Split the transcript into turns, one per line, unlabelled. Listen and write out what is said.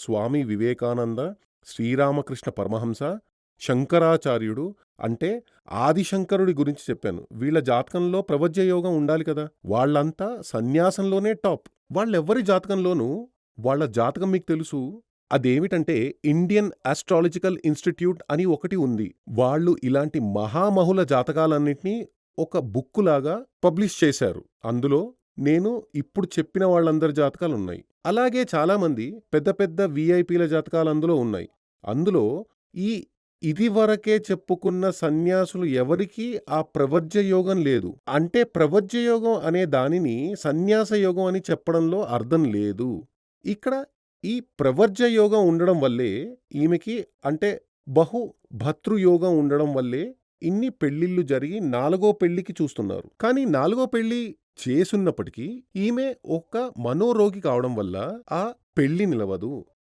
స్వామి వివేకానంద, శ్రీరామకృష్ణ పరమహంస, శంకరాచార్యుడు అంటే ఆదిశంకరుడి గురించి చెప్పాను. వీళ్ళ జాతకంలో ప్రవజ్య యోగం ఉండాలి కదా! వాళ్ళంతా సన్యాసంలోనే టాప్. వాళ్ళెవ్వరి జాతకంలోనూ వాళ్ళ జాతకం మీకు తెలుసు. అదేమిటంటే ఇండియన్ ఆస్ట్రాలజికల్ ఇన్‌స్టిట్యూట్ అని ఒకటి ఉంది. వాళ్ళు ఇలాంటి మహామహుల జాతకాలన్నింటినీ ఒక బుక్కులాగా పబ్లిష్ చేశారు. అందులో నేను ఇప్పుడు చెప్పిన వాళ్ళందరి జాతకాలున్నాయి. అలాగే చాలామంది పెద్ద పెద్ద వీఐపీల జాతకాలు అందులో ఉన్నాయి. అందులో ఈ ఇదివరకే చెప్పుకున్న సన్యాసులు ఎవరికీ ఆ ప్రవజ్య యోగం లేదు. అంటే ప్రవజ్య యోగం అనే దానిని సన్యాస యోగం అని చెప్పడంలో అర్థం లేదు. ఇక్కడ ఈ ప్రవర్జ్య యోగం ఉండడం వల్లే ఈమెకి అంటే బహు భతృయోగం ఉండడం వల్లే ఇన్ని పెళ్ళిళ్ళు జరిగి నాలుగో పెళ్ళికి చూస్తున్నారు. కానీ నాలుగో పెళ్ళి చేసున్నప్పటికీ ఈమె ఒక మనోరోగి కావడం వల్ల ఆ పెళ్ళి నిలవదు.